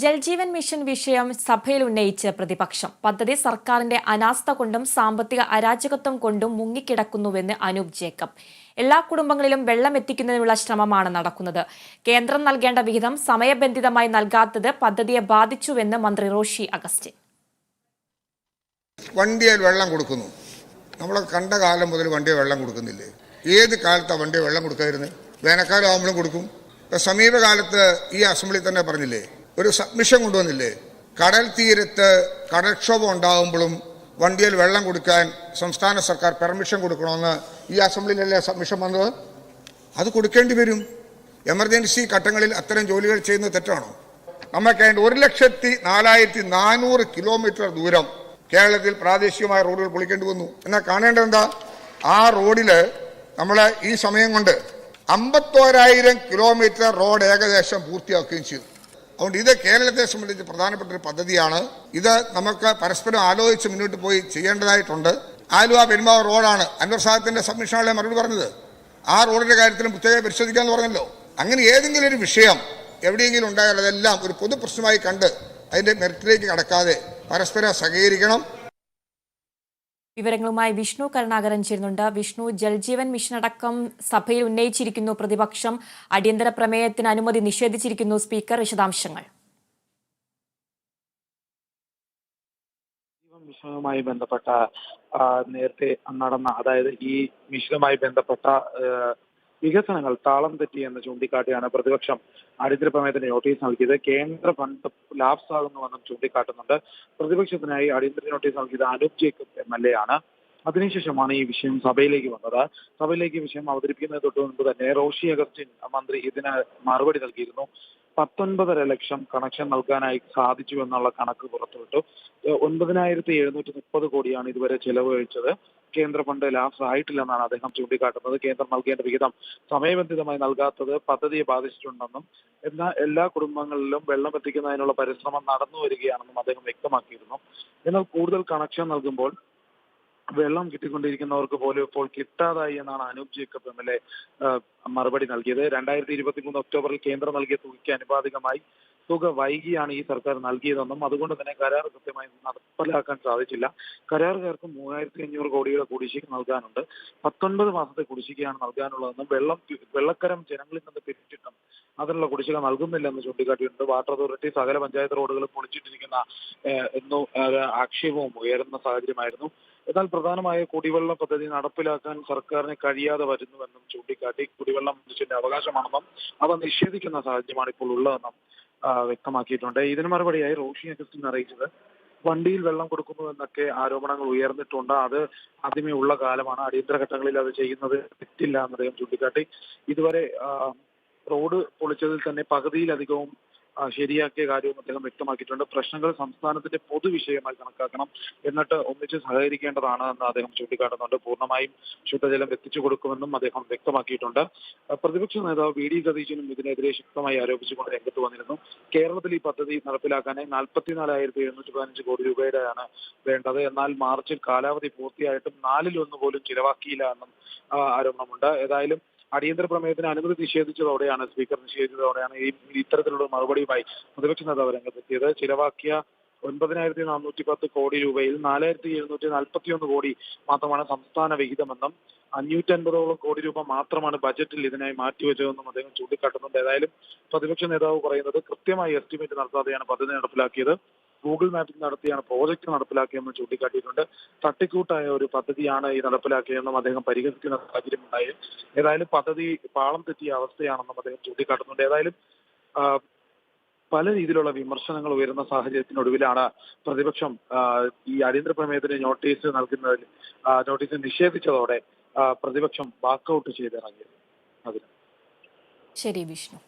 Jal Jeevan mission വിഷയം സഭയിൽ ഉന്നയിച്ച് പ്രതിപക്ഷം. പദ്ധതി സർക്കാരിന്റെ അനാസ്ഥ കൊണ്ടും സാമ്പത്തിക അരാജകത്വം കൊണ്ടും മുങ്ങിക്കിടക്കുന്നുവെന്ന് അനൂപ് ജേക്കബ്. എല്ലാ കുടുംബങ്ങളിലും വെള്ളം എത്തിക്കുന്നതിനുള്ള ശ്രമമാണ് നടക്കുന്നത്. കേന്ദ്രം നൽകേണ്ട വിഹിതം സമയബന്ധിതമായി നൽകാത്തത് പദ്ധതിയെ ബാധിച്ചുവെന്ന് മന്ത്രി റോഷി അഗസ്റ്റിൻ. വണ്ടിയിൽ വെള്ളം കൊടുക്കുന്നു. നമ്മൾ കണ്ട കാലം മുതൽ വണ്ടിയെ വെള്ളം കൊടുക്കുന്നില്ലേ? ഏത് കാലത്താണ് വണ്ടിയെ വെള്ളം കൊടുക്കാതിരുന്നത് വേനൽക്കാലം ആകുമ്പോഴും കൊടുക്കും സമീപകാലത്ത് ഈ അസംബ്ലി തന്നെ പറഞ്ഞില്ലേ? ഒരു സബ്മിഷൻ കൊണ്ടുവന്നില്ലേ? കടൽ തീരത്ത് കടൽക്ഷോഭം ഉണ്ടാകുമ്പോഴും വണ്ടിയിൽ വെള്ളം കൊടുക്കാൻ സംസ്ഥാന സർക്കാർ പെർമിഷൻ കൊടുക്കണമെന്ന് ഈ അസംബ്ലിയിലല്ലേ സബ്മിഷൻ വന്നത്? അത് കൊടുക്കേണ്ടി വരും. എമർജൻസി ഘട്ടങ്ങളിൽ അത്തരം ജോലികൾ ചെയ്യുന്നത് തെറ്റാണോ? നമുക്ക് അതിന്റെ ഒരു ലക്ഷത്തി നാലായിരത്തി നാനൂറ് കിലോമീറ്റർ ദൂരം കേരളത്തിൽ പ്രാദേശികമായ റോഡുകൾ പൊളിക്കേണ്ടി വന്നു. എന്നാൽ കാണേണ്ടത് എന്താ? ആ റോഡിൽ നമ്മൾ ഈ സമയം കൊണ്ട് അമ്പത്തോരായിരം കിലോമീറ്റർ റോഡ് ഏകദേശം പൂർത്തിയാക്കുകയും ചെയ്തു. അതുകൊണ്ട് ഇത് കേരളത്തെ സംബന്ധിച്ച് പ്രധാനപ്പെട്ട ഒരു പദ്ധതിയാണ്. ഇത് നമുക്ക് പരസ്പരം ആലോചിച്ച് മുന്നോട്ട് പോയി ചെയ്യേണ്ടതായിട്ടുണ്ട്. ആലുവ പെരുമാവ് റോഡാണ് അൻവർ സാഹത്തിന്റെ സബ്മിഷനാണ് മറുപടി പറഞ്ഞത്. ആ റോഡിന്റെ കാര്യത്തിലും പ്രത്യേകം പരിശോധിക്കാന്ന് പറഞ്ഞല്ലോ. അങ്ങനെ ഏതെങ്കിലും ഒരു വിഷയം എവിടെയെങ്കിലും ഉണ്ടായാൽ അതെല്ലാം ഒരു പൊതു പ്രശ്നമായി കണ്ട് അതിന്റെ മെറിറ്റിലേക്ക് കടക്കാതെ പരസ്പരം സഹകരിക്കണം. വിവരങ്ങളുമായി വിഷ്ണു കരുണാകരൻ ചേരുന്നുണ്ട്. വിഷ്ണു ജൽജീവൻ മിഷൻ അടക്കം സഭയിൽ ഉന്നയിച്ചിരിക്കുന്നു പ്രതിപക്ഷം. അടിയന്തര പ്രമേയത്തിന് അനുമതി നിഷേധിച്ചിരിക്കുന്നു സ്പീക്കർ. വിശദാംശങ്ങൾ. മിഷനുമായി ബന്ധപ്പെട്ട നേരത്തെ നടന്ന അതായത് ഈ മിഷനുമായി ബന്ധപ്പെട്ട വികസനങ്ങൾ താളം തെറ്റി എന്ന് ചൂണ്ടിക്കാട്ടിയാണ് പ്രതിപക്ഷം അടിയന്തര പ്രമേയത്തിന് നോട്ടീസ് നൽകിയത്. കേന്ദ്ര ഫണ്ട് ലാപ്സ് ആകുന്നുവെന്നും ചൂണ്ടിക്കാട്ടുന്നുണ്ട്. പ്രതിപക്ഷത്തിനായി അടിയന്തര നോട്ടീസ് നൽകിയത് Anoop Jacob M L A ആണ്. അതിനുശേഷമാണ് ഈ വിഷയം സഭയിലേക്ക് വന്നത്. സഭയിലേക്ക് വിഷയം അവതരിപ്പിക്കുന്നതിന് തൊട്ട് മുൻപ് തന്നെ റോഷി അഗസ്റ്റിൻ മന്ത്രി ഇതിന് മറുപടി നൽകിയിരുന്നു. പത്തൊൻപതര ലക്ഷം കണക്ഷൻ നൽകാനായി സാധിച്ചു എന്നുള്ള കണക്ക് പുറത്തുവിട്ടു. ഒൻപതിനായിരത്തി എഴുന്നൂറ്റി മുപ്പത് കോടിയാണ് ഇതുവരെ ചെലവ് ചെലവഴിച്ചത് കേന്ദ്ര ഫണ്ട് ലാപ്സ് ആയിട്ടില്ലെന്നാണ് അദ്ദേഹം ചൂണ്ടിക്കാട്ടുന്നത്. കേന്ദ്രം നൽകേണ്ട വിഹിതം സമയബന്ധിതമായി നൽകാത്തത് പദ്ധതിയെ ബാധിച്ചിട്ടുണ്ടെന്നും എന്നാൽ എല്ലാ കുടുംബങ്ങളിലും വെള്ളം എത്തിക്കുന്നതിനുള്ള പരിശ്രമം നടന്നു വരികയാണെന്നും അദ്ദേഹം വ്യക്തമാക്കിയിരുന്നു. എന്നാൽ കൂടുതൽ കണക്ഷൻ നൽകുമ്പോൾ വെള്ളം കിട്ടിക്കൊണ്ടിരിക്കുന്നവർക്ക് പോലും ഇപ്പോൾ കിട്ടാതായി എന്നാണ് Anoop Jacob M L A മറുപടി നൽകിയത്. രണ്ടായിരത്തി ഇരുപത്തി മൂന്ന് ഒക്ടോബറിൽ കേന്ദ്രം നൽകിയ തുകയ്ക്ക് അനുപാതികമായി തുക വൈകിയാണ് ഈ സർക്കാർ നൽകിയതെന്നും അതുകൊണ്ട് തന്നെ കരാർ കൃത്യമായി നടപ്പിലാക്കാൻ സാധിച്ചില്ല. കരാറുകാർക്ക് മൂവായിരത്തി അഞ്ഞൂറ് കോടിയുടെ കുടിശ്ശിക നൽകാനുണ്ട്. പത്തൊൻപത് മാസത്തെ കുടിശ്ശികയാണ് നൽകാനുള്ളതെന്നും വെള്ളം വെള്ളക്കരം ജനങ്ങളിൽ നിന്ന് പിരിച്ചിട്ടും അതിനുള്ള കുടിശ്ശിക നൽകുന്നില്ലെന്ന് ചൂണ്ടിക്കാട്ടിയിട്ടുണ്ട്. വാട്ടർ അതോറിറ്റി സകല പഞ്ചായത്ത് റോഡുകൾ പൊളിച്ചിട്ടിരിക്കുന്ന എന്നു ആക്ഷേപവും ഉയരുന്ന സാഹചര്യമായിരുന്നു. എന്നാൽ പ്രധാനമായ കുടിവെള്ള പദ്ധതി നടപ്പിലാക്കാൻ സർക്കാരിന് കഴിയാതെ വരുന്നുവെന്നും ചൂണ്ടിക്കാട്ടി കുടിവെള്ളം മനുഷ്യന്റെ അവകാശമാണെന്നും അവ നിഷേധിക്കുന്ന സാഹചര്യമാണ് ഇപ്പോൾ ഉള്ളതെന്നും വ്യക്തമാക്കിയിട്ടുണ്ട്. ഇതിന് മറുപടിയായി റോഷി അഗസ്റ്റിൻ അറിയിച്ചത് വണ്ടിയിൽ വെള്ളം കൊടുക്കുന്നു എന്നൊക്കെ ആരോപണങ്ങൾ ഉയർന്നിട്ടുണ്ട്. അത് ആദ്യമേ ഉള്ള കാലമാണ്. അടിയന്തര ഘട്ടങ്ങളിൽ അത് ചെയ്യുന്നത് തെറ്റില്ല എന്ന് ചൂണ്ടിക്കാട്ടി. ഇതുവരെ റോഡ് പൊളിച്ചതിൽ തന്നെ പകുതിയിലധികവും ശരിയാക്കിയ കാര്യവും അദ്ദേഹം വ്യക്തമാക്കിയിട്ടുണ്ട്. പ്രശ്നങ്ങൾ സംസ്ഥാനത്തിന്റെ പൊതുവിഷയമായി കണക്കാക്കണം. എന്നിട്ട് ഒന്നിച്ച് സഹകരിക്കേണ്ടതാണ് എന്ന് അദ്ദേഹം ചൂണ്ടിക്കാട്ടുന്നുണ്ട്. പൂർണമായും ശുദ്ധജലം എത്തിച്ചു കൊടുക്കുമെന്നും അദ്ദേഹം വ്യക്തമാക്കിയിട്ടുണ്ട്. പ്രതിപക്ഷ നേതാവ് വി ഡി സതീശനും ഇതിനെതിരെ ശക്തമായി ആരോപിച്ചുകൊണ്ട് രംഗത്ത് വന്നിരുന്നു. കേരളത്തിൽ ഈ പദ്ധതി നടപ്പിലാക്കാനായി നാൽപ്പത്തിനാലായിരത്തി എഴുന്നൂറ്റി പതിനഞ്ച് കോടി രൂപയുടെയാണ് വേണ്ടത്. എന്നാൽ മാർച്ചിൽ കാലാവധി പൂർത്തിയായിട്ടും നാലിൽ പോലും ചിലവാക്കിയില്ല എന്നും ആരോപണമുണ്ട്. ഏതായാലും അടിയന്തര പ്രമേയത്തിന് അനുമതി നിഷേധിച്ചതോടെയാണ് സ്പീക്കർ നിഷേധിച്ചതോടെയാണ് ഈ ഇത്തരത്തിലുള്ള മറുപടിയുമായി പ്രതിപക്ഷ നേതാവ് രംഗത്തെത്തിയത്. ചിലവാക്കിയ ഒൻപതിനായിരത്തി നാനൂറ്റി പത്ത് കോടി രൂപയിൽ നാലായിരത്തി എഴുന്നൂറ്റി നാൽപ്പത്തി ഒന്ന് കോടി മാത്രമാണ് സംസ്ഥാന വിഹിതമെന്നും അഞ്ഞൂറ്റി അൻപതോളം കോടി രൂപ മാത്രമാണ് ബജറ്റിൽ ഇതിനായി മാറ്റിവെച്ചതെന്നും അദ്ദേഹം ചൂണ്ടിക്കാട്ടുന്നുണ്ട്. ഏതായാലും പ്രതിപക്ഷ നേതാവ് പറയുന്നത് കൃത്യമായി എസ്റ്റിമേറ്റ് നടത്താതെയാണ് പദ്ധതി നടപ്പിലാക്കിയത്. ഗൂഗിൾ മാപ്പിംഗ് നടത്തിയാണ് പ്രോജക്റ്റ് നടപ്പിലാക്കിയതെന്ന് ചൂണ്ടിക്കാട്ടിയിട്ടുണ്ട്. തട്ടിക്കൂട്ടായ ഒരു പദ്ധതിയാണ് ഈ നടപ്പിലാക്കിയതെന്നും അദ്ദേഹം പരിഹസിക്കുന്ന സാഹചര്യം ഉണ്ടായി. ഏതായാലും പദ്ധതി പാളം തെറ്റിയ അവസ്ഥയാണെന്നും അദ്ദേഹം ചൂണ്ടിക്കാട്ടുന്നുണ്ട്. ഏതായാലും പല രീതിയിലുള്ള വിമർശനങ്ങൾ ഉയരുന്ന സാഹചര്യത്തിനൊടുവിലാണ് പ്രതിപക്ഷം ഈ അടിയന്തര പ്രമേയത്തിന് നോട്ടീസ് നൽകുന്നതിൽ നോട്ടീസ് നിഷേധിച്ചതോടെ പ്രതിപക്ഷം വാക്കൌട്ട് ചെയ്തിറങ്ങിയത്. അതിന്. ശരി വിഷ്ണു.